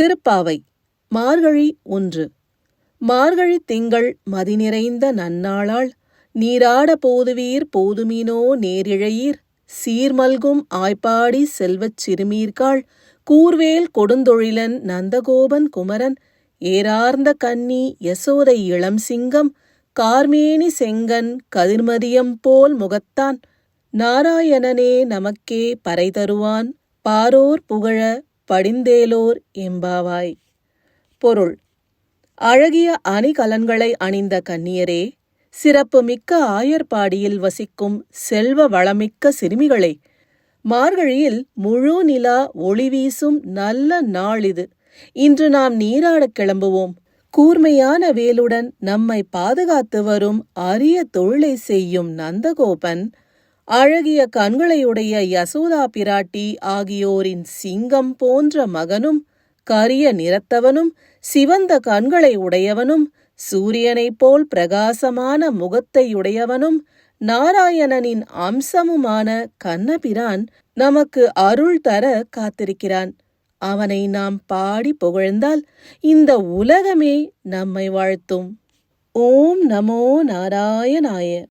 திருப்பாவை. மார்கழி ஒன்று. மார்கழி திங்கள் மதிநிறைந்த நன்னாளால் நீராட போதுவீர் போதுமீனோ நேரிழையீர் சீர்மல்கும் ஆய்ப்பாடி செல்வச் சிறுமீர்காள் கூர்வேல் கொடுந்தொழிலன் நந்தகோபன் குமரன் ஏரார்ந்த கன்னி யசோதை இளம் சிங்கம் கார்மேனி செங்கன் கதிர்மதியம் போல் முகத்தான் நாராயணனே நமக்கே பறை தருவான் பாரோர் புகழ படிந்தேலோர் எம்பாவாய் பொருள். அழகிய அணிகலன்களை அணிந்த கன்னியரே சிறப்பு மிக்க ஆயர்பாடியில் வசிக்கும் செல்வ வளமிக்க சிறுமிகளே மார்கழியில் முழு நிலா ஒளி வீசும் நல்ல நாள் இது இன்று நாம் நீராடக் கிளம்புவோம். கூர்மையான வேலுடன் நம்மை பாதுகாத்து வரும் அரிய தொழிலை செய்யும் நந்தகோபன் அழகிய கண்களையுடைய யசோதா பிராட்டி ஆகியோரின் சிங்கம் போன்ற மகனும் கரிய நிறத்தவனும் சிவந்த கண்களை உடையவனும் சூரியனைப் போல் பிரகாசமான முகத்தையுடையவனும் நாராயணனின் அம்சமுமான கண்ணபிரான் நமக்கு அருள் தர காத்திருக்கிறான். அவனை நாம் பாடி புகழ்ந்தால் இந்த உலகமே நம்மை வாழ்த்தும். ஓம் நமோ நாராயணாய.